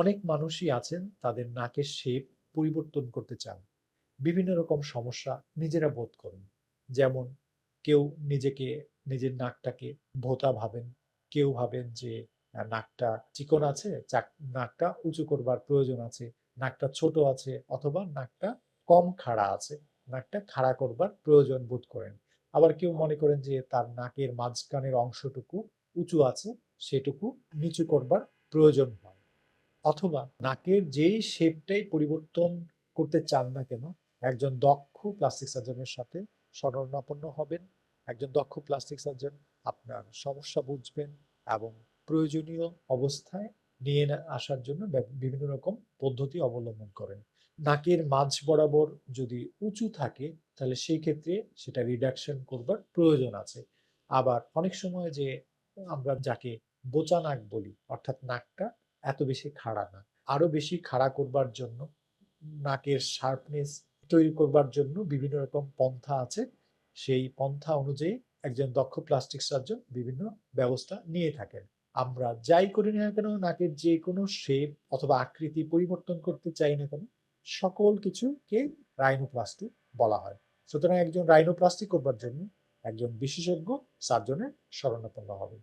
অনেক মানুষই আছেন, তাদের নাকের শেপ পরিবর্তন করতে চান। বিভিন্ন রকম সমস্যা নিজেরা বোধ করেন। যেমন কেউ নিজেকে, নিজের নাকটাকে ভোতা ভাবেন, কেউ ভাবেন যে নাকটা চিকন আছে নাকটা উঁচু করবার প্রয়োজন আছে, নাকটা ছোট আছে অথবা নাকটা কম খাড়া আছে, নাকটা খাড়া করবার প্রয়োজন বোধ করেন। আবার কেউ মনে করেন যে, তার নাকের মাঝখানের অংশটুকু উঁচু আছে, সেটুকু নিচু করবার প্রয়োজন হয়। অথবা নাকের যেই শেপটাই পরিবর্তন করতে চান না কেন, একজন দক্ষ প্লাস্টিক সার্জনের সাথে শরণাপন্ন হবেন, একজন দক্ষ প্লাস্টিক সার্জন আপনার সমস্যা বুঝবেন এবং প্রয়োজনীয় অবস্থায় নিয়ে আসার জন্য বিভিন্ন রকম পদ্ধতি অবলম্বন করেন। নাকের মাঝ বরাবর যদি উঁচু থাকে, তাহলে সেই ক্ষেত্রে সেটা রিডাকশন করবার প্রয়োজন আছে। আবার অনেক সময় যে আমরা যাকে বোচা নাক বলি, অর্থাৎ নাকটা এত বেশি খাড়া না। আরও বেশি খাড়া করবার জন্য, নাকের শার্পনেস তৈরি করবার জন্য বিভিন্ন রকম পন্থা আছে। সেই পন্থা অনুযায়ী একজন দক্ষ প্লাস্টিক সার্জন বিভিন্ন ব্যবস্থা নিয়ে থাকেন। আমরা যাই করি না কেন, নাকের যে কোনো শেপ অথবা আকৃতি পরিবর্তন করতে চাই না কেন, সকল কিছুকে রাইনোপ্লাস্টি বলা হয়। সুতরাং একজন রাইনোপ্লাস্টি করবার জন্য একজন বিশেষজ্ঞ সার্জনের শরণাপন্ন হবে